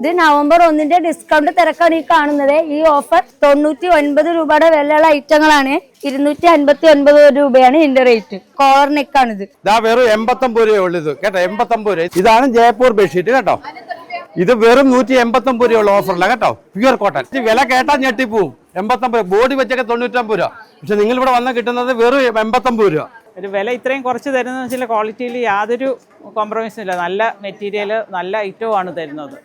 ഇത് നവംബർ ഒന്നിന്റെ ഡിസ്കൗണ്ട് തിരക്കാണ് ഈ കാണുന്നത്. ഈ ഓഫർ തൊണ്ണൂറ്റി ഒൻപത് രൂപയുടെ വിലയുള്ള ഐറ്റങ്ങളാണ്. ഇരുന്നൂറ്റി അൻപത്തി ഒൻപത് രൂപയാണ് ഇതിന്റെ റേറ്റ് കോളർ നെക്കാണിത് ഇതാ വെറും എൺപത്തൊമ്പത് രൂപ ഉള്ളത് കേട്ടോ എൺപത്തൊമ്പത് രൂപ. ഇതാണ് ജയ്പൂർ ബെഡ്ഷീറ്റ് കേട്ടോ. ഇത് വെറും നൂറ്റി എൺപത്തൊമ്പത് രൂപയുള്ള ഓഫറല്ല കേട്ടോ. പ്യുവർ കോട്ടൺ വില കേട്ടാ ഞെട്ടിപ്പോവും. എൺപത്തൊമ്പത് രൂപ. ബോഡി വെച്ചൊക്കെ തൊണ്ണൂറ്റമ്പത് രൂപ. പക്ഷെ നിങ്ങൾ ഇവിടെ വന്ന് കിട്ടുന്നത് വെറും എൺപത്തൊമ്പത് രൂപ. ഒരു വില ഇത്രയും കുറച്ച് തരുന്നതെന്ന് വെച്ചാൽ ക്വാളിറ്റിയിൽ യാതൊരു കോംപ്രമൈസും ഇല്ല. നല്ല മെറ്റീരിയൽ നല്ല ഐറ്റവും ആണ് തരുന്നത്.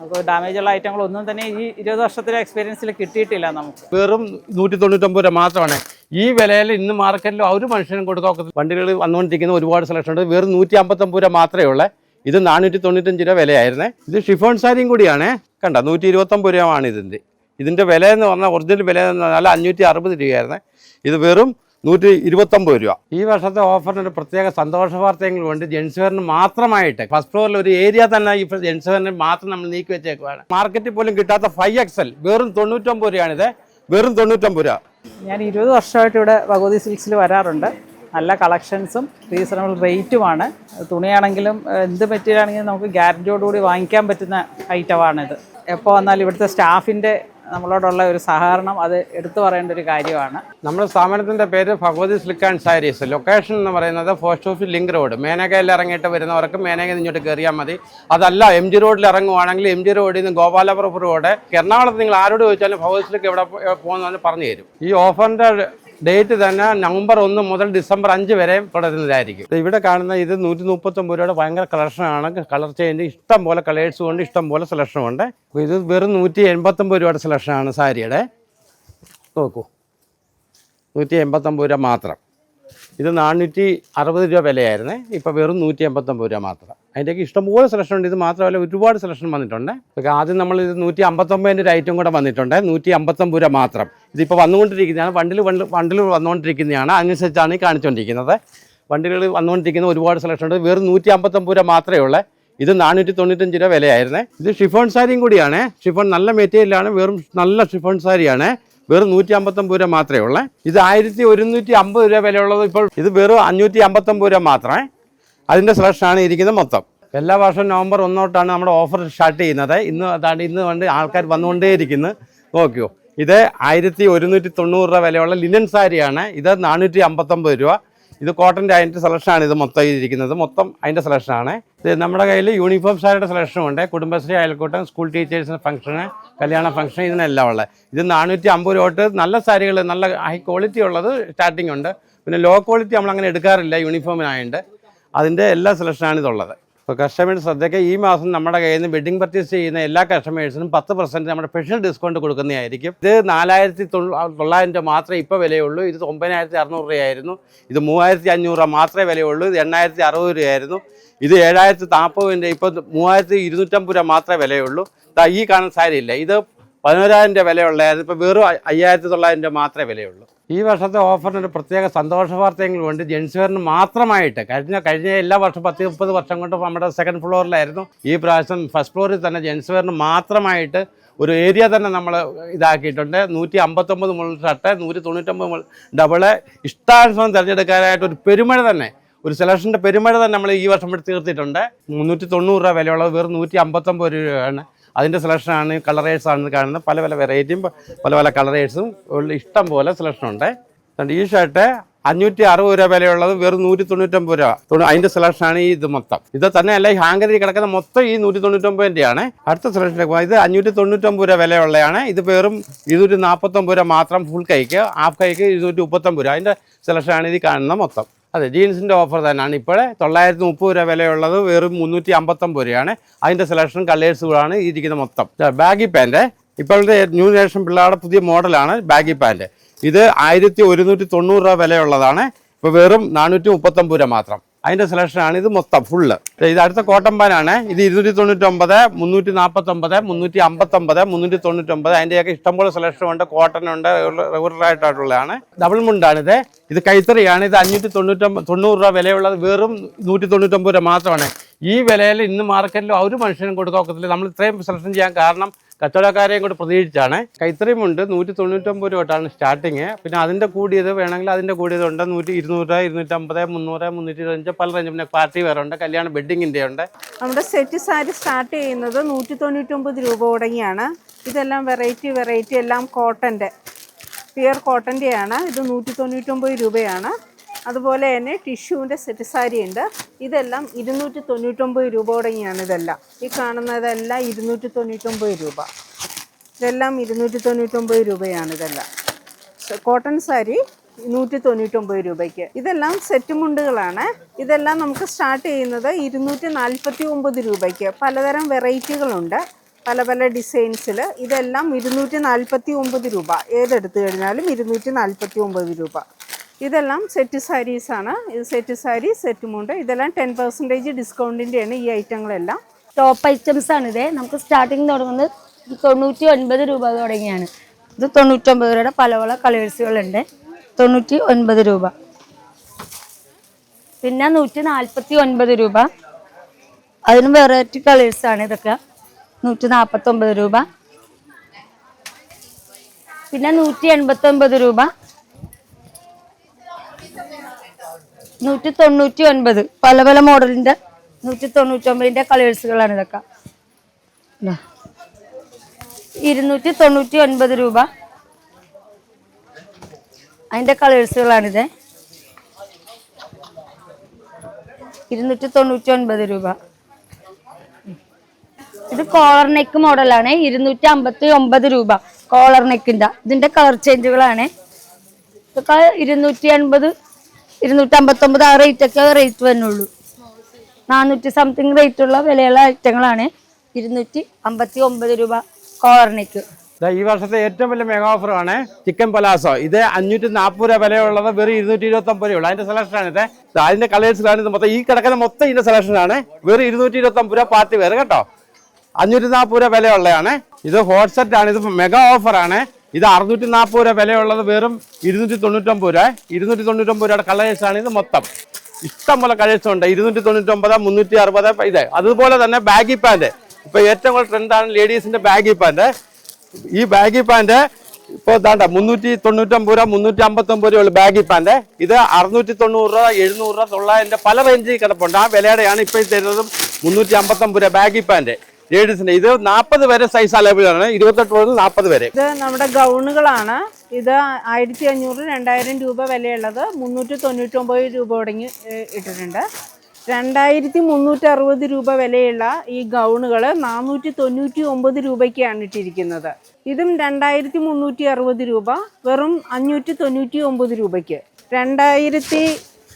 നമുക്ക് ഐറ്റങ്ങൾ ഒന്നും തന്നെ ഈ ഇരുപത് വർഷത്തിലെ എക്സ്പീരിയൻസിൽ കിട്ടിയിട്ടില്ല നമുക്ക്. വെറും നൂറ്റി തൊണ്ണൂറ്റൊമ്പത് രൂപ മാത്രമാണ്. ഈ വിലയിൽ ഇന്ന് മാർക്കറ്റിൽ ഒരു മനുഷ്യനും കൊടുക്കാൻ വണ്ടികൾ വന്നുകൊണ്ടിരിക്കുന്ന ഒരുപാട് സെലക്ഷൻ ഉണ്ട്. വെറും നൂറ്റി അമ്പത്തൊമ്പത് രൂപ മാത്രമേ ഉള്ളൂ. ഇത് നാനൂറ്റി തൊണ്ണൂറ്റഞ്ച് രൂപ വിലയായിരുന്നേ. ഇത് ഷിഫോൺ സാരിയും കൂടിയാണ്. കണ്ട? നൂറ്റി ഇരുപത്തൊമ്പത് രൂപയാണ് ഇതിന്റെ ഇതിന്റെ വില എന്ന് പറഞ്ഞാൽ ഒറിജിനൽ വില എന്ന് പറഞ്ഞാൽ അഞ്ഞൂറ്റി അറുപത് രൂപയായിരുന്നേ. ഇത് വെറും നൂറ്റി ഇരുപത്തൊമ്പത് രൂപ. ഈ വർഷത്തെ ഓഫറിന് ഒരു പ്രത്യേക സന്തോഷ വാർത്തയെങ്കിലും ഉണ്ട്. ജെൻസ് വെയറിന് മാത്രമായിട്ട് ഫസ്റ്റ് ഫ്ലോറിൽ ഒരു ഏരിയ തന്നെ ഈ ജെൻസ് വെയറിന് മാത്രം നമ്മൾ നീക്കി വെച്ചേക്കുവാണ്. മാർക്കറ്റിൽ പോലും കിട്ടാത്ത ഫൈവ് എക്സൽ വെറും തൊണ്ണൂറ്റൊമ്പത് രൂപയാണിത്. വെറും തൊണ്ണൂറ്റൊമ്പത് രൂപ. ഞാൻ ഇരുപത് വർഷമായിട്ട് ഇവിടെ ഭഗവതി സിൽക്സിൽ വരാറുണ്ട്. നല്ല കളക്ഷൻസും റീസണബിൾ റേറ്റുമാണ്. തുണിയാണെങ്കിലും എന്ത് മെറ്റീരിയൽ ആണെങ്കിലും നമുക്ക് ഗ്യാരന്റിയോടുകൂടി വാങ്ങിക്കാൻ പറ്റുന്ന ഐറ്റമാണിത്. എപ്പോൾ വന്നാലും ഇവിടുത്തെ സ്റ്റാഫിന്റെ നമ്മളോടുള്ള ഒരു സഹകരണം അത് എടുത്തു പറയേണ്ട ഒരു കാര്യമാണ്. നമ്മുടെ സ്ഥാപനത്തിന്റെ പേര് Bhagavathi silk and sarees. Location എന്ന് പറയുന്നത് പോസ്റ്റ് ഓഫീസ് ലിങ്ക് റോഡ് മേനകയിൽ ഇറങ്ങിയിട്ട് വരുന്നവർക്ക് മേനകയിൽ ഇങ്ങോട്ട് കയറിയാൽ മതി. അതല്ല എം ജി റോഡിൽ ഇറങ്ങുവാണെങ്കിൽ എം ജി റോഡിൽ നിന്ന് ഗോപാലപുരപ്പുറോടെ എറണാകുളത്ത് നിങ്ങൾ ആരോട് ചോദിച്ചാലും ഭഗവതി സിൽക്ക് എവിടെ പോകുന്നതെന്ന് പറഞ്ഞു തരും. ഈ ഓഫറിന്റെ ഡേറ്റ് തന്നെ നവംബർ ഒന്ന് മുതൽ ഡിസംബർ അഞ്ച് വരെ തുടരുന്നതായിരിക്കും. ഇവിടെ കാണുന്ന ഇത് നൂറ്റി മുപ്പത്തൊമ്പത് രൂപയുടെ ഭയങ്കര കളക്ഷനാണ് കളർ ചേഞ്ച് ഇഷ്ടം പോലെ കളേഴ്സ് ഉണ്ട് ഇഷ്ടം പോലെ സെലക്ഷനും ഉണ്ട്. ഇത് വെറും നൂറ്റി എൺപത്തൊമ്പത് രൂപയുടെ സെലക്ഷനാണ് സാരിയുടെ. നോക്കൂ. നൂറ്റി എൺപത്തൊമ്പത് രൂപ മാത്രം. ഇത് നാനൂറ്റി അറുപത് രൂപ വിലയായിരുന്നേ. ഇപ്പോൾ വെറും നൂറ്റി എൺപത്തൊമ്പത് രൂപ മാത്രം. അതിന്റെയൊക്കെ ഇഷ്ടംപോലെ സെലക്ഷൻ ഉണ്ട്. ഇത് മാത്രമല്ല ഒരുപാട് സെലക്ഷൻ വന്നിട്ടുണ്ട്. ഇതൊക്കെ ആദ്യം നമ്മൾ ഇത് നൂറ്റി അമ്പത്തൊമ്പതിന്റെ ഒരു ഐറ്റം കൂടെ വന്നിട്ടുണ്ട്. നൂറ്റി അമ്പത്തൊമ്പത് രൂപ മാത്രം. ഇതിപ്പോൾ വന്നുകൊണ്ടിരിക്കുന്നതാണ്. വണ്ടിൽ വണ്ടിൽ വന്നുകൊണ്ടിരിക്കുന്നതാണ്. അതിനനുസരിച്ചാണ് ഈ കാണിച്ചുകൊണ്ടിരിക്കുന്നത് വണ്ടികൾ വന്നുകൊണ്ടിരിക്കുന്ന ഒരുപാട് സെലക്ഷൻ ഉണ്ട്. വെറും നൂറ്റി അമ്പത്തൊമ്പത് രൂപ മാത്രമേ ഉള്ളൂ. ഇത് നാനൂറ്റി തൊണ്ണൂറ്റഞ്ച് രൂപ വിലയായിരുന്നേ. ഇത് ഷിഫോൺ സാരിയും കൂടിയാണ്. ഷിഫോൺ നല്ല മെറ്റീരിയലാണ് വെറും നല്ല ഷിഫോൺ സാരിയാണ് വെറും നൂറ്റി അമ്പത്തൊമ്പത് രൂപ മാത്രമേ ഉള്ളൂ. ഇത് ആയിരത്തി ഒരുന്നൂറ്റി അമ്പത് രൂപ വിലയുള്ളത് ഇപ്പോൾ ഇത് വെറും അഞ്ഞൂറ്റി അമ്പത്തൊമ്പത് രൂപ മാത്രമേ അതിന്റെ സെലക്ഷനാണ് ഇരിക്കുന്നത് മൊത്തം. എല്ലാ വർഷവും നവംബർ ഒന്നോട്ടാണ് നമ്മുടെ ഓഫർ സ്റ്റാർട്ട് ചെയ്യുന്നത്. ഇന്ന് അതാണ് ഇന്ന് കൊണ്ട് ആൾക്കാർ വന്നുകൊണ്ടേയിരിക്കുന്നു. നോക്കിയോ. ഇത് ആയിരത്തി ഒരുന്നൂറ്റി തൊണ്ണൂറ് രൂപ വിലയുള്ള ലിനൻ സാരിയാണ് ഇത് നാനൂറ്റി അമ്പത്തൊമ്പത് രൂപ. ഇത് കോട്ടന്റെ അതിന്റെ സെലക്ഷനാണ് ഇത് മൊത്തം ഇരിക്കുന്നത് മൊത്തം അതിന്റെ സെലക്ഷനാണ് ഇത് നമ്മുടെ കയ്യിൽ യൂണിഫോം സാരിയുടെ സെലക്ഷനും ഉണ്ട്. കുടുംബശ്രീ അയൽക്കൂട്ടം സ്കൂൾ ടീച്ചേഴ്സിന് ഫംഗ്ഷന് കല്യാണ ഫംഗ്ഷൻ ഇതിനെല്ലാം ഉള്ളത്. ഇത് നാനൂറ്റി അമ്പത് രൂപ തൊട്ട് നല്ല സാരികൾ നല്ല ഹൈ ക്വാളിറ്റി ഉള്ളത് സ്റ്റാർട്ടിംഗ് ഉണ്ട്. പിന്നെ ലോ ക്വാളിറ്റി നമ്മൾ അങ്ങനെ എടുക്കാറില്ല യൂണിഫോമിനായുണ്ട് അതിന്റെ എല്ലാ സെലക്ഷനാണ് ഇതുള്ളത് അപ്പോൾ കസ്റ്റമേഴ്സ് ശ്രദ്ധയ്ക്ക് ഈ മാസം നമ്മുടെ കയ്യിൽ നിന്ന് വെഡിങ് പർച്ചേസ് ചെയ്യുന്ന എല്ലാ കസ്റ്റമേഴ്സിനും പത്ത് പെർസെന്റ് നമ്മുടെ സ്പെഷ്യൽ ഡിസ്കൗണ്ട് കൊടുക്കുന്നതായിരിക്കും. ഇത് നാലായിരത്തി തൊള്ളായിരം രൂപ മാത്രമേ ഇപ്പോൾ വിലയുള്ളൂ. ഇത് ഒമ്പതിനായിരത്തി അറുന്നൂറ് രൂപയായിരുന്നു. ഇത് മൂവായിരത്തി അഞ്ഞൂറ് രൂപ മാത്രമേ വിലയുള്ളൂ. ഇത് എണ്ണായിരത്തി അറുപത് രൂപയായിരുന്നു. ഇത് ഏഴായിരത്തി നാൽപ്പതിന്റെ ഇപ്പോൾ മൂവായിരത്തി ഇരുന്നൂറ്റമ്പത് രൂപ മാത്രമേ വിലയുള്ളൂ. ഈ കാണുന്ന സാരിയില്ല ഇത് പതിനോരായിരം രൂപ വിലയുള്ളതായിരുന്നു. ഇപ്പോൾ വെറും അയ്യായിരത്തി തൊള്ളായിരം രൂപ മാത്രമേ വിലയുള്ളൂ. ഈ വർഷത്തെ ഓഫറിന് ഒരു പ്രത്യേക സന്തോഷ വാർത്തയെങ്കിലും ഉണ്ട്. ജെൻസ് വെയറിന് മാത്രമായിട്ട് കഴിഞ്ഞ കഴിഞ്ഞ എല്ലാ വർഷം പത്ത് മുപ്പത് വർഷം കൊണ്ട് നമ്മുടെ സെക്കൻഡ് ഫ്ലോറിലായിരുന്നു ഈ പ്രാവശ്യം ഫസ്റ്റ് ഫ്ലോറിൽ തന്നെ ജെൻസ് വെയറിന് മാത്രമായിട്ട് ഒരു ഏരിയ തന്നെ നമ്മൾ ഇതാക്കിയിട്ടുണ്ട്. നൂറ്റി അമ്പത്തൊമ്പത് മുതൽ ഷർട്ട് നൂറ്റി തൊണ്ണൂറ്റൊമ്പത് മുതൽ ഡബിൾ ഇഷ്ടാനുസരണം തിരഞ്ഞെടുക്കാനായിട്ട് ഒരു പെരുമഴ തന്നെ ഒരു സെലക്ഷന്റെ പെരുമഴ തന്നെ നമ്മൾ ഈ വർഷം എടുത്ത് തീർത്തിട്ടുണ്ട്. മുന്നൂറ്റി തൊണ്ണൂറ് രൂപ വിലയുള്ളത് വെറും നൂറ്റി അമ്പത്തൊമ്പത് രൂപയാണ്. അതിന്റെ സെലക്ഷനാണ് കളറേഴ്സാണ് കാണുന്നത്. പല പല വെറൈറ്റിയും പല പല കളറേഴ്സും ഇഷ്ടം പോലെ അതുകൊണ്ട് ഈ ഷർട്ട് അഞ്ഞൂറ്റി അറുപത് രൂപ വിലയുള്ളത് വെറും നൂറ്റി തൊണ്ണൂറ്റൊമ്പത് രൂപ അതിന്റെ സെലക്ഷനാണ് ഈ ഇത് മൊത്തം. ഇത് തന്നെയല്ല ഈ ഹാങ്കറിൽ കിടക്കുന്ന മൊത്തം ഈ നൂറ്റി തൊണ്ണൂറ്റൊമ്പതിന്റെയാണ് അടുത്ത സെലക്ഷൻ പോകാം. ഇത് അഞ്ഞൂറ്റി തൊണ്ണൂറ്റൊമ്പത് രൂപ വിലയുള്ളതാണ്. ഇത് വെറും ഇരുന്നൂറ്റി നാൽപ്പത്തൊമ്പത് രൂപ മാത്രം ഫുൾ കൈക്ക് ഹാഫ് കൈക്ക് ഇരുന്നൂറ്റി മുപ്പത്തൊമ്പത് രൂപ. അതിന്റെ സെലക്ഷനാണ് ഇത് കാണുന്ന മൊത്തം. അതെ ജീൻസിന്റെ ഓഫർ തന്നെയാണ്. ഇപ്പോഴേ തൊള്ളായിരത്തി മുപ്പത് രൂപ വിലയുള്ളത് വെറും മുന്നൂറ്റി അമ്പത്തൊമ്പത് രൂപയാണ്. അതിന്റെ സെലക്ഷൻ കളേഴ്സുകളാണ് ഇരിക്കുന്നത് ഇരിക്കുന്ന മൊത്തം. ബാഗി പാന്റ് ഇപ്പോഴത്തെ ന്യൂ ജനറേഷൻ പിള്ളേരുടെ പുതിയ മോഡലാണ് ബാഗി പാന്റ് ഇത് ആയിരത്തി ഒരുന്നൂറ്റി തൊണ്ണൂറ് രൂപ വിലയുള്ളതാണ്. ഇപ്പോൾ വെറും നാനൂറ്റി മുപ്പത്തൊമ്പത് രൂപ മാത്രം. അതിന്റെ സെലക്ഷനാണ് ഇത് മൊത്തം ഫുള്ള് ഇത് അടുത്ത കോട്ടൺ പാനാണ് ഇത് ഇരുന്നൂറ്റി തൊണ്ണൂറ്റൊമ്പത് മുന്നൂറ്റി നാൽപ്പത്തൊമ്പത് മുന്നൂറ്റി അമ്പത്തൊമ്പത് മുന്നൂറ്റി തൊണ്ണൂറ്റൊമ്പത് അതിന്റെയൊക്കെ ഇഷ്ടംപോലെ സെലക്ഷൻ ഉണ്ട്. കോട്ടൺ ഉണ്ട് റെഗുലർ ആയിട്ടുള്ളതാണ് ഡബിൾ മുണ്ടാണ് ഇത്. ഇത് കൈത്തറിയാണ്. ഇത് അഞ്ഞൂറ്റി തൊണ്ണൂറ്റൊമ്പത് തൊണ്ണൂറ് രൂപ വിലയുള്ളത് വെറും നൂറ്റി തൊണ്ണൂറ്റൊമ്പത് രൂപ മാത്രമാണ്. ഈ വിലയിൽ ഇന്ന് മാർക്കറ്റിൽ ഒരു മനുഷ്യനും കൊടുക്കാൻ ഒക്കത്തില്ല. നമ്മൾ ഇത്രയും സെലക്ഷൻ ചെയ്യാൻ കാരണം കച്ചവടക്കാരെയും കൂടെ പ്രതീക്ഷിച്ചാണ്. കൈത്തറിയുമുണ്ട് നൂറ്റി തൊണ്ണൂറ്റൊമ്പത് രൂപ തൊട്ടാണ് സ്റ്റാർട്ടിങ്. പിന്നെ അതിന്റെ കൂടിയത് വേണമെങ്കിൽ അതിന്റെ കൂടിയതുണ്ട് നൂറ്റി ഇരുന്നൂറ് ഇരുന്നൂറ്റമ്പത് മുന്നൂറ് മുന്നൂറ്റി ഇരുപത്തഞ്ച് പല റേഞ്ച് പിന്നെ പാർട്ടി വേറെ ഉണ്ട്. കല്യാണ ബെഡിങ്ങിന്റെ ഉണ്ട്. നമ്മുടെ സെറ്റ് സാരി സ്റ്റാർട്ട് ചെയ്യുന്നത് നൂറ്റി തൊണ്ണൂറ്റൊമ്പത് രൂപ തുടങ്ങിയാണ്. ഇതെല്ലാം വെറൈറ്റി വെറൈറ്റി എല്ലാം കോട്ടന്റെ പിയർ കോട്ടന്റെയാണ് ഇത് നൂറ്റി തൊണ്ണൂറ്റൊമ്പത് രൂപയാണ്. അതുപോലെ തന്നെ ടിഷ്യൂവിന്റെ സെറ്റ് സാരി ഉണ്ട്. ഇതെല്ലാം ഇരുന്നൂറ്റി തൊണ്ണൂറ്റൊമ്പത് രൂപ തുടങ്ങിയാണ് ഇതെല്ലാം. ഈ കാണുന്നതെല്ലാം ഇരുന്നൂറ്റി തൊണ്ണൂറ്റൊമ്പത് രൂപ. ഇതെല്ലാം ഇരുന്നൂറ്റി തൊണ്ണൂറ്റൊമ്പത് രൂപയാണ് ഇതെല്ലാം. കോട്ടൺ സാരി നൂറ്റി തൊണ്ണൂറ്റൊമ്പത് രൂപയ്ക്ക്. ഇതെല്ലാം സെറ്റ് മുണ്ടുകളാണ്. ഇതെല്ലാം നമുക്ക് സ്റ്റാർട്ട് ചെയ്യുന്നത് ഇരുന്നൂറ്റി നാൽപ്പത്തി ഒമ്പത് രൂപയ്ക്ക്. പലതരം വെറൈറ്റികളുണ്ട്. പല പല ഡിസൈൻസിൽ ഇതെല്ലാം ഇരുന്നൂറ്റി നാൽപ്പത്തി ഒമ്പത് രൂപ. ഏതെടുത്തു കഴിഞ്ഞാലും ഇരുന്നൂറ്റി നാൽപ്പത്തി ഒമ്പത് രൂപ. ഇതെല്ലാം സെറ്റ് സാരീസാണ് ഇത് സെറ്റ് സാരി സെറ്റ് മുണ്ട്. ഇതെല്ലാം ടെൻ പെർസെന്റേജ് ഡിസ്കൗണ്ടിന്റെയാണ് ഈ ഐറ്റങ്ങളെല്ലാം. ടോപ്പ് ഐറ്റംസ് ആണ് ഇത്. നമുക്ക് സ്റ്റാർട്ടിങ് തുടങ്ങുന്നത് തൊണ്ണൂറ്റി ഒൻപത് രൂപ തുടങ്ങിയാണ്. ഇത് തൊണ്ണൂറ്റൊമ്പത് രൂപയുടെ പല പല കളേഴ്സുകളുണ്ട് തൊണ്ണൂറ്റി ഒൻപത് രൂപ. പിന്നെ നൂറ്റി നാൽപ്പത്തി ഒൻപത് രൂപ. അതിന് വെറൈറ്റി കളേഴ്സാണ് ഇതൊക്കെ. നൂറ്റി നാൽപ്പത്തൊമ്പത് രൂപ. പിന്നെ നൂറ്റി എൺപത്തി ഒൻപത് രൂപ. നൂറ്റി തൊണ്ണൂറ്റി ഒൻപത് പല പല മോഡലിന്റെ നൂറ്റി തൊണ്ണൂറ്റി ഒമ്പതിന്റെ കളേഴ്സുകളാണ് ഇതൊക്കെ. ഇതാ. ഇരുന്നൂറ്റി തൊണ്ണൂറ്റി ഒൻപത് രൂപ. അതിന്റെ കളേഴ്സുകളാണിത്. ഇരുന്നൂറ്റി തൊണ്ണൂറ്റി ഒൻപത് രൂപ. ഇത് കോളർ നെക്ക് മോഡലാണ്. ഇരുന്നൂറ്റി അമ്പത്തി ഒമ്പത് രൂപ കോളർ നെക്കിന്റെ ഇതിന്റെ കളർ ചേഞ്ചുകളാണ് ഇതൊക്കെ ഇരുന്നൂറ്റി അൻപത് ഇരുന്നൂറ്റി അമ്പത്തൊമ്പത് ആ റേറ്റ് ഒക്കെ റേറ്റ് വരുന്നുള്ളൂ നാനൂറ്റി സംതിങ് റേറ്റ് ഉള്ള വിലയുള്ള ഐറ്റങ്ങളാണ് ഇരുന്നൂറ്റി അമ്പത്തി ഒമ്പത് രൂപ കോർണയ്ക്ക് ഈ വർഷത്തെ ഏറ്റവും വലിയ മെഗാ ഓഫറാണ് ചിക്കൻ പലാസോ ഇത് അഞ്ഞൂറ്റി നാൽപ്പത് രൂപ വിലയുള്ളത് വെറും ഇരുന്നൂറ്റി ഇരുപത്തി ഒമ്പത് രൂപ അതിന്റെ സെലക്ഷൻ ആണ് ഇത്. അതിന്റെ കളേഴ്സിലാണ് ഇത് മൊത്തം ഈ കിടക്കുന്ന മൊത്തം ഇതിന്റെ സെലക്ഷൻ ആണ്. വെറും ഇരുന്നൂറ്റി ഇരുപത്തി ഒമ്പത് രൂപ പാർട്ടി വേറെ കേട്ടോ. അഞ്ഞൂറ്റി നാൽപ്പത് രൂപ വിലയുള്ളതാണ്. ഇത് ഹോട്ട്സെറ്റ് ആണ്. ഇത് മെഗാ ഓഫറാണ് ഇത് അറുന്നൂറ്റി നാൽപ്പത് രൂപ വിലയുള്ളത് വെറും ഇരുന്നൂറ്റി തൊണ്ണൂറ്റൊമ്പത് രൂപ. ഇരുന്നൂറ്റി തൊണ്ണൂറ്റൊമ്പത് രൂപയുടെ കളേഴ്സാണ് ഇത് മൊത്തം. ഇഷ്ടം പോലെ കളേഴ്സ് ഉണ്ട് ഇരുന്നൂറ്റി തൊണ്ണൂറ്റൊമ്പത് മുന്നൂറ്റി അറുപത് ഇത്. അതുപോലെ തന്നെ ബാഗി പാന്റ് ഇപ്പൊ ഏറ്റവും കൂടുതൽ ട്രെൻഡാണ് ലേഡീസിന്റെ ബാഗി പാന്റ് ഈ ബാഗി പാന്റ് ഇപ്പോൾ താണ്ട മുന്നൂറ്റി തൊണ്ണൂറ്റൊമ്പത് രൂപ മുന്നൂറ്റി അമ്പത്തൊമ്പത് രൂപ ബാഗി പാന്റ് ഇത് അറുന്നൂറ്റി തൊണ്ണൂറ് രൂപ എഴുന്നൂറ് രൂപ തൊള്ളായിരം പല റേഞ്ചിൽ കിടപ്പുണ്ട്. ആ വിലയുടെയാണ് ഇപ്പോൾ തരുന്നതും മുന്നൂറ്റി അമ്പത്തൊമ്പത് രൂപ ബാഗി പാന്റ് ലേഡീസിന്റെ ഇത് നാൽപ്പത് വരെ സൈസ് ആണ്. ഇരുപത്തെട്ട് മുതൽ നാൽപ്പത് വരെ. ഇത് നമ്മുടെ ഗൗണുകളാണ്. ഇത് ആയിരത്തി അഞ്ഞൂറ് രണ്ടായിരം രൂപ വിലയുള്ളത്. മുന്നൂറ്റി തൊണ്ണൂറ്റൊമ്പത് രൂപ തുടങ്ങി ഇട്ടിട്ടുണ്ട്. രണ്ടായിരത്തി മുന്നൂറ്റി അറുപത് രൂപ വിലയുള്ള ഈ ഗൗണുകൾ നാനൂറ്റി തൊണ്ണൂറ്റി ഒമ്പത് രൂപയ്ക്കാണ് ഇട്ടിരിക്കുന്നത്. ഇതും രണ്ടായിരത്തി മുന്നൂറ്റി അറുപത് രൂപ വെറും അഞ്ഞൂറ്റി തൊണ്ണൂറ്റി ഒമ്പത് രൂപയ്ക്ക്. രണ്ടായിരത്തി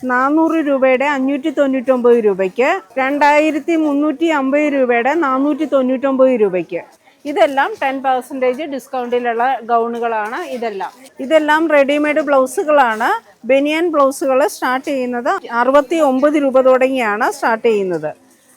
നാനൂറ് രൂപയുടെ അഞ്ഞൂറ്റി തൊണ്ണൂറ്റൊമ്പത് രൂപയ്ക്ക് രണ്ടായിരത്തി മുന്നൂറ്റി അമ്പത് രൂപയുടെ നാനൂറ്റി തൊണ്ണൂറ്റൊമ്പത് രൂപയ്ക്ക്. ഇതെല്ലാം ടെൻ പെർസെന്റേജ് ഡിസ്കൗണ്ടിലുള്ള ഗൗണുകളാണ് ഇതെല്ലാം. ഇതെല്ലാം റെഡിമെയ്ഡ് ബ്ലൗസുകളാണ്. ബനിയൻ ബ്ലൗസുകൾ സ്റ്റാർട്ട് ചെയ്യുന്നത് അറുപത്തി ഒമ്പത് രൂപ തുടങ്ങിയാണ് സ്റ്റാർട്ട് ചെയ്യുന്നത്.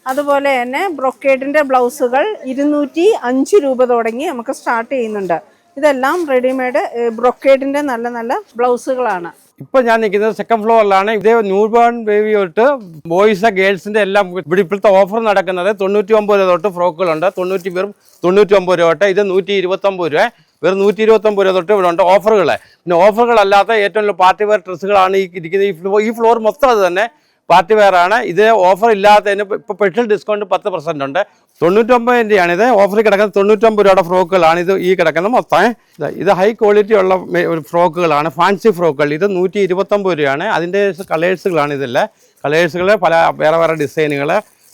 അതുപോലെ തന്നെ ബ്രൊക്കേഡിന്റെ ബ്ലൗസുകൾ ഇരുന്നൂറ്റി അഞ്ച് രൂപ തുടങ്ങി നമുക്ക് സ്റ്റാർട്ട് ചെയ്യുന്നുണ്ട്. ഇതെല്ലാം റെഡിമെയ്ഡ് ബ്രൊക്കേഡിന്റെ നല്ല നല്ല ബ്ലൗസുകളാണ്. ഇപ്പൊ ഞാൻ നിൽക്കുന്നത് സെക്കൻഡ് ഫ്ലോറിലാണ് ഇതേ ന്യൂ ബോൺ ബേബി തൊട്ട് ബോയ്സ് ഗേൾസിന്റെ എല്ലാം ഇവിടെ ഇപ്പോഴത്തെ ഓഫർ നടക്കുന്നത് തൊണ്ണൂറ്റി ഒമ്പത് രൂപ തൊട്ട് ഫ്രോക്കുകളുണ്ട്. തൊണ്ണൂറ്റി വെറും തൊണ്ണൂറ്റി ഒമ്പത് രൂപ തൊട്ട് ഇത് നൂറ്റി ഇരുപത്തൊമ്പത് രൂപ. വെറും നൂറ്റി ഇരുപത്തൊമ്പത് രൂപ തൊട്ട് ഇവിടെ ഉണ്ട് ഓഫറുകൾ പിന്നെ ഓഫറുകളല്ലാത്ത ഏറ്റവും പാർട്ടി വെയർ ഡ്രസ്സുകളാണ് ഈ ഇരിക്കുന്നത് ഈ ഫ്ലോർ ഈ ഫ്ലോർ മൊത്തം അത് തന്നെ പാർട്ടി വെയറാണ് ഇത് ഓഫർ ഇല്ലാത്തതിന് ഇപ്പോൾ സ്പെഷ്യൽ ഡിസ്കൗണ്ട് പത്ത് പെർസെന്റ് ഉണ്ട്. തൊണ്ണൂറ്റൊമ്പതിന്റെയാണ് ഇത്. ഓഫറിൽ കിടക്കുന്നത് തൊണ്ണൂറ്റൊമ്പത് രൂപയുടെ ഫ്രോക്കുകളാണ് ഇത് ഈ കിടക്കുന്ന മൊത്തം. ഇത് ഹൈ ക്വാളിറ്റി ഉള്ള ഫ്രോക്കുകളാണ്. ഫാൻസി ഫ്രോക്കുകൾ. ഇത് നൂറ്റി ഇരുപത്തൊമ്പത് രൂപയാണ്. അതിന്റെ കളേഴ്സുകളാണ് ഇതല്ല കളേഴ്സുകൾ പല വേറെ വേറെ ഡിസൈനുകൾ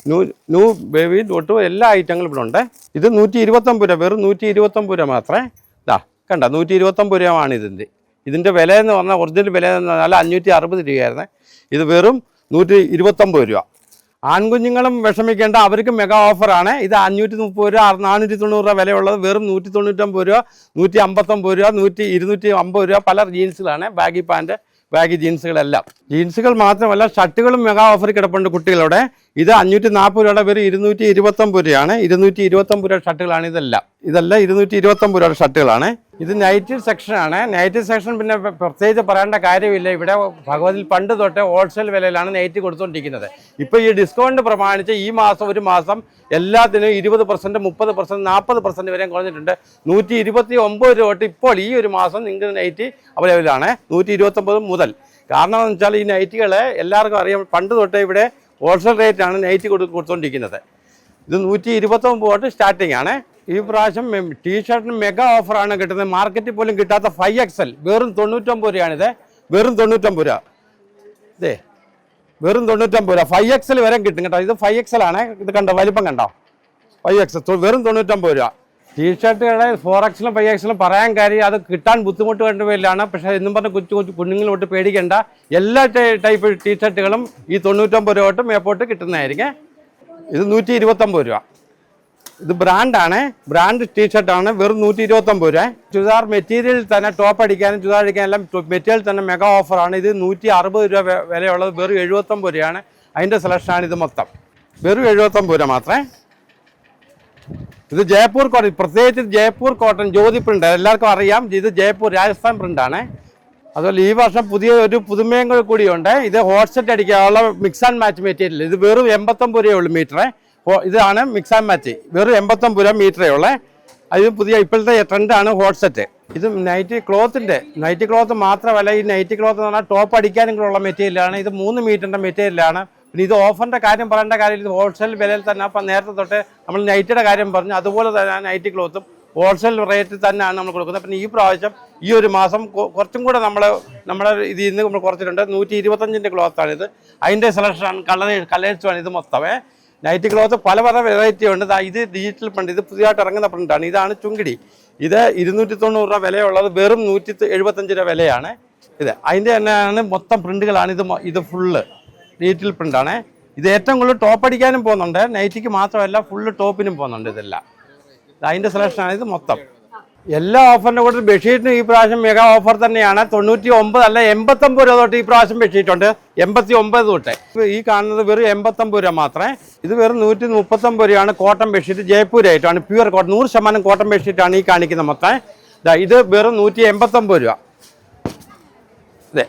ന്യൂ ന്യൂ ബേബി തൊട്ട് എല്ലാ ഐറ്റങ്ങളും ഇവിടെ ഉണ്ട്. ഇത് നൂറ്റി ഇരുപത്തൊമ്പത് രൂപ. വെറും നൂറ്റി ഇരുപത്തൊമ്പത് രൂപ മാത്രമേ. ഇതാ കണ്ട? നൂറ്റി ഇരുപത്തൊമ്പത് രൂപയാണ് ഇതിന്റെ ഇതിന്റെ വില എന്ന് പറഞ്ഞാൽ ഒറിജിനൽ വില എന്ന് പറഞ്ഞാൽ അഞ്ഞൂറ്റി അറുപത് രൂപയായിരുന്നേ. ഇത് വെറും നൂറ്റി ഇരുപത്തൊമ്പത് രൂപ. ആൺകുഞ്ഞുങ്ങളും വിഷമിക്കേണ്ട അവർക്ക് മെഗാ ഓഫറാണ് ഇത് അഞ്ഞൂറ്റി മുപ്പത് രൂപ നാനൂറ്റി തൊണ്ണൂറ് രൂപ വിലയുള്ളത്. വെറും നൂറ്റി തൊണ്ണൂറ്റൊമ്പത് രൂപ നൂറ്റി അമ്പത്തൊമ്പത് രൂപ നൂറ്റി ഇരുന്നൂറ്റി അമ്പത് രൂപ പല ജീൻസുകളാണ് ബാഗി പാന്റ് ബാഗി ജീൻസുകളെല്ലാം ജീൻസുകൾ മാത്രമല്ല ഷർട്ടുകളും മെഗാ ഓഫർ കിടപ്പുണ്ട് കുട്ടികളുടെ. ഇത് അഞ്ഞൂറ്റി നാൽപ്പത് രൂപയുടെ വെറും ഇരുന്നൂറ്റി ഇരുപത്തൊമ്പത് രൂപയാണ്. ഇരുന്നൂറ്റി ഇരുപത്തൊമ്പത് രൂപ ഷർട്ടുകളാണ് ഇതെല്ലാം. ഇതെല്ലാം ഇരുന്നൂറ്റി ഇരുപത്തൊമ്പത് രൂപയുടെ ഷർട്ടുകളാണ്. ഇത് നൈറ്റ് സെക്ഷനാണ് നൈറ്റ് സെക്ഷൻ പിന്നെ പ്ര- പ്രത്യേകിച്ച് പറയേണ്ട കാര്യമില്ല. ഇവിടെ ഭഗവതിൽ പണ്ട് തൊട്ടേ ഹോൾസെയിൽ വിലയിലാണ് നൈറ്റ് കൊടുത്തുകൊണ്ടിരിക്കുന്നത് ഇപ്പോൾ ഈ ഡിസ്കൗണ്ട് പ്രമാണിച്ച് ഈ മാസം ഒരു മാസം എല്ലാത്തിനും ഇരുപത് പെർസെന്റ് മുപ്പത് പെർസെന്റ് നാൽപ്പത് പെർസെന്റ് വരെയും കുറഞ്ഞിട്ടുണ്ട്. നൂറ്റി ഇരുപത്തി ഒമ്പത് രൂപ തൊട്ട് ഇപ്പോൾ ഈ ഒരു മാസം നിങ്ങൾക്ക് നൈറ്റ് അവൈലബിളാണ് നൂറ്റി ഇരുപത്തൊമ്പത് മുതൽ. കാരണം എന്ന് വെച്ചാൽ ഈ നൈറ്റുകൾ എല്ലാവർക്കും അറിയാം. പണ്ട് തൊട്ടേ ഇവിടെ ഹോൾസെയിൽ റേറ്റാണ് നൈറ്റ് കൊടു കൊടുത്തുകൊണ്ടിരിക്കുന്നത് ഇത് നൂറ്റി ഇരുപത്തൊമ്പത് തൊട്ട് സ്റ്റാർട്ടിംഗ് ആണ്. ഈ പ്രാവശ്യം ടീഷർട്ടിന് മെഗാ ഓഫറാണ് കിട്ടുന്നത്. മാർക്കറ്റിൽ പോലും കിട്ടാത്ത ഫൈവ് എക്സൽ വെറും തൊണ്ണൂറ്റൊമ്പത് രൂപയാണിത് വെറും തൊണ്ണൂറ്റൊമ്പത് രൂപ. ഇതേ വെറും തൊണ്ണൂറ്റൊമ്പത് രൂപ. ഫൈവ് എക്സൽ വരെ കിട്ടും കേട്ടോ. ഇത് ഫൈവ് എക്സൽ ആണ്. ഇത് കണ്ടോ? വലിപ്പം കണ്ടോ? ഫൈവ് എക്സൽ വെറും തൊണ്ണൂറ്റൊമ്പത് രൂപ. ടീഷർട്ടുകളെ ഫോർ എക്സിലും ഫൈവ് എക്സിലും പറയാൻ കാര്യം അത് കിട്ടാൻ ബുദ്ധിമുട്ട് വേണ്ടവയിലാണ് പക്ഷെ എന്നും പറഞ്ഞ കൊച്ചു കൊച്ചു കുഞ്ഞുങ്ങളോട്ട് പേടിക്കേണ്ട. എല്ലാ ടൈപ്പ് ടീഷർട്ടുകളും ഈ തൊണ്ണൂറ്റൊമ്പത് രൂപ തൊട്ട് മേപ്പോട്ട് കിട്ടുന്നതായിരിക്കും. ഇത് നൂറ്റി ഇരുപത്തൊമ്പത് രൂപ. ഇത് ബ്രാൻഡാണ്. ബ്രാൻഡ് ടീഷർട്ടാണ് വെറും നൂറ്റി ഇരുപത്തൊമ്പത് രൂപ. ചുരിദാർ മെറ്റീരിയൽ തന്നെ ടോപ്പ് അടിക്കാനും ചുരിദാർ അടിക്കാനും എല്ലാം മെറ്റീരിയൽ തന്നെ മെഗാ ഓഫറാണ്. ഇത് നൂറ്റി അറുപത് രൂപ വിലയുള്ളത് വെറും എഴുപത്തൊമ്പത് രൂപയാണ്. അതിന്റെ സെലക്ഷനാണ് ഇത് മൊത്തം. വെറും എഴുപത്തൊമ്പത് രൂപ മാത്രമേ ഇത് ജയ്പൂർ കോട്ടൺ പ്രത്യേകിച്ച് ജയ്പൂർ കോട്ടൺ ജ്യോതി പ്രിന്റ് എല്ലാവർക്കും അറിയാം. ഇത് ജയ്പൂർ രാജസ്ഥാൻ പ്രിന്റാണ് അതുപോലെ ഈ വർഷം പുതിയ ഒരു പുതുമയും കൂടിയുണ്ട്. ഇത് ഹോട്ട്സെറ്റ് അടിക്കാനുള്ള മിക്സ് ആൻഡ് മാച്ച് മെറ്റീരിയൽ ഇത് വെറും എൺപത്തൊമ്പത് രൂപയേ ഉള്ളൂ മീറ്ററെ ഇതാണ് മിക്സ് ആൻഡ് മാച്ച് വെറും എൺപത്തൊമ്പത് രൂപ മീറ്ററേ ഉള്ളേ. അത് പുതിയ ഇപ്പോഴത്തെ ട്രെൻഡാണ് ഹോട്ട്സെറ്റ്. ഇത് നൈറ്റ് ക്ലോത്തിന്റെ നൈറ്റ് ക്ലോത്ത് മാത്രമല്ല ഈ നൈറ്റ് ക്ലോത്ത് എന്ന് പറഞ്ഞാൽ ടോപ്പ് അടിക്കാനും കൂടെ ഉള്ള മെറ്റീരിയലാണ് ഇത് മൂന്ന് മീറ്ററിന്റെ മെറ്റീരിയലാണ് പിന്നെ ഇത് ഓഫറിന്റെ കാര്യം പറയേണ്ട കാര്യം ഇത് ഹോൾസെയിൽ വിലയിൽ തന്നെ അപ്പം നേരത്തെ തൊട്ട് നമ്മൾ നൈറ്റിയുടെ കാര്യം പറഞ്ഞു. അതുപോലെ തന്നെ നൈറ്റി ക്ലോത്തും ഹോൾസെയിൽ റേറ്റിൽ തന്നെയാണ് നമ്മൾ കൊടുക്കുന്നത്. പിന്നെ ഈ പ്രാവശ്യം ഈ ഒരു മാസം കുറച്ചും കൂടെ നമ്മൾ നമ്മുടെ ഇതിൽ നിന്ന് നമ്മൾ കുറച്ചിട്ടുണ്ട്. നൂറ്റി ഇരുപത്തഞ്ചിന്റെ ഇത്. അതിന്റെ സെലക്ഷനാണ് കളർ കളേഴ്സുമാണ് ഇത് മൊത്തമേ നൈറ്റി ക്ലോത്ത് പല പല വെറൈറ്റി ഉണ്ട്. ഇത് ഡിജിറ്റൽ പ്രിന്റ് ഇത് പുതിയതായിട്ട് ഇറങ്ങുന്ന പ്രിന്റാണ് ഇതാണ് ചുങ്കിടി. ഇത് ഇരുന്നൂറ്റി തൊണ്ണൂറ് രൂപ വിലയുള്ളത്. വെറും നൂറ്റി എഴുപത്തഞ്ച് രൂപ വിലയാണ് ഇത്. അതിന്റെ തന്നെയാണ് മൊത്തം പ്രിന്റുകളാണ് ഇത് ഇത് ഫുള്ള് ഡിജിറ്റൽ പ്രിന്റാണ് ഇത് ഏറ്റവും കൂടുതൽ ടോപ്പ് അടിക്കാനും പോകുന്നുണ്ട്. നൈറ്റിക്ക് മാത്രമല്ല ഫുള്ള് ടോപ്പിനും പോകുന്നുണ്ട് ഇതെല്ലാം. ഇത് അതിന്റെ സെലക്ഷനാണ് ഇത് മൊത്തം. എല്ലാ ഓഫറിന്റെ കൂടെ ബെഡ്ഷീറ്റിനും ഈ പ്രാവശ്യം മെഗാ ഓഫർ തന്നെയാണ്. തൊണ്ണൂറ്റി ഒമ്പത് അല്ല എൺപത്തൊമ്പത് രൂപ തൊട്ട് ഈ പ്രാവശ്യം ബെഡ്ഷീറ്റുണ്ട് എൺപത്തി ഒമ്പത് തൊട്ട്. ഈ കാണുന്നത് വെറും എൺപത്തൊമ്പത് രൂപ മാത്രമേ. ഇത് വെറും നൂറ്റി മുപ്പത്തൊമ്പത് രൂപയാണ് കോട്ടൺ ബെഡ്ഷീറ്റ് ജയ്പൂരായിട്ടാണ് പ്യുവർ കോട്ടൺ നൂറ് ശതമാനം കോട്ടൺ ബെഡ്ഷീറ്റാണ് ഈ കാണിക്കുന്നത് മൊത്തം. ഇത് വെറും നൂറ്റി എൺപത്തൊമ്പത് രൂപ അതെ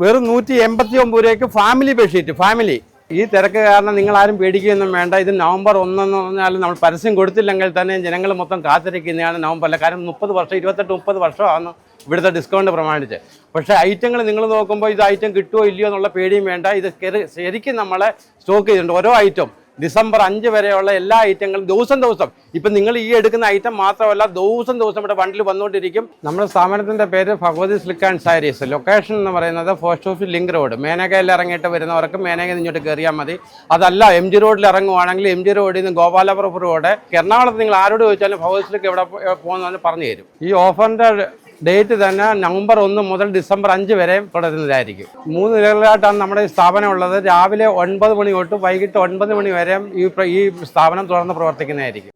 വെറും നൂറ്റി എൺപത്തി ഒമ്പത് രൂപയ്ക്ക് ഫാമിലി ബെഡ്ഷീറ്റ് ഫാമിലി ഈ തിരക്ക് കാരണം നിങ്ങൾ ആരും പേടിക്കുകയൊന്നും വേണ്ട. ഇത് നവംബർ ഒന്നെന്ന് പറഞ്ഞാൽ നമ്മൾ പരസ്യം കൊടുത്തില്ലെങ്കിൽ തന്നെ ജനങ്ങൾ മൊത്തം കാത്തിരിക്കുന്നതാണ് നവംബറിലെ കാരണം മുപ്പത് വർഷം ഇരുപത്തെട്ട് മുപ്പത് വർഷമാണ് ഇവിടുത്തെ ഡിസ്കൗണ്ട് പ്രമാണിച്ച്. പക്ഷേ ഐറ്റങ്ങൾ നിങ്ങൾ നോക്കുമ്പോൾ ഇത് ഐറ്റം കിട്ടുമോ ഇല്ലയോ എന്നുള്ള പേടിയും വേണ്ട. ഇത് ശരിക്കും നമ്മളെ സ്റ്റോക്ക് ചെയ്തിട്ടുണ്ട്. ഓരോ ഐറ്റം ഡിസംബർ അഞ്ച് വരെയുള്ള എല്ലാ ഐറ്റങ്ങളും ദിവസം ദിവസം. ഇപ്പം നിങ്ങൾ ഈ എടുക്കുന്ന ഐറ്റം മാത്രമല്ല ദിവസം ദിവസം ഇവിടെ വണ്ടിൽ വന്നുകൊണ്ടിരിക്കും. നമ്മുടെ സ്ഥാപനത്തിന്റെ പേര് Bhagavathi silk and sarees. Location എന്ന് പറയുന്നത് പോസ്റ്റ് ഓഫീസ് ലിങ്ക് റോഡ് മേനകയിൽ ഇറങ്ങിയിട്ട് വരുന്നവർക്ക് മേനകയിൽ ഇങ്ങോട്ട് കയറിയാൽ മതി. അതല്ല എം ജി റോഡിൽ ഇറങ്ങുവാണെങ്കിൽ എം ജി റോഡിൽ നിന്ന് ഗോപാലപുരം എറണാകുളത്ത് നിങ്ങൾ ആരോട് ചോദിച്ചാലും ഭഗവതി സിൽക്ക് എവിടെ പോകുന്നതെന്ന് പറഞ്ഞു തരും. ഈ ഓഫറിന്റെ ഡേറ്റ് തന്നെ നവംബർ ഒന്ന് മുതൽ ഡിസംബർ അഞ്ച് വരെ തുടരുന്നതായിരിക്കും. മൂന്ന് നിലകളിലായിട്ടാണ് നമ്മുടെ ഈ സ്ഥാപനം ഉള്ളത്. രാവിലെ ഒൻപത് മണി തൊട്ട് വൈകിട്ട് ഒൻപത് മണി വരെ ഈ ഈ സ്ഥാപനം തുറന്ന് പ്രവർത്തിക്കുന്നതായിരിക്കും.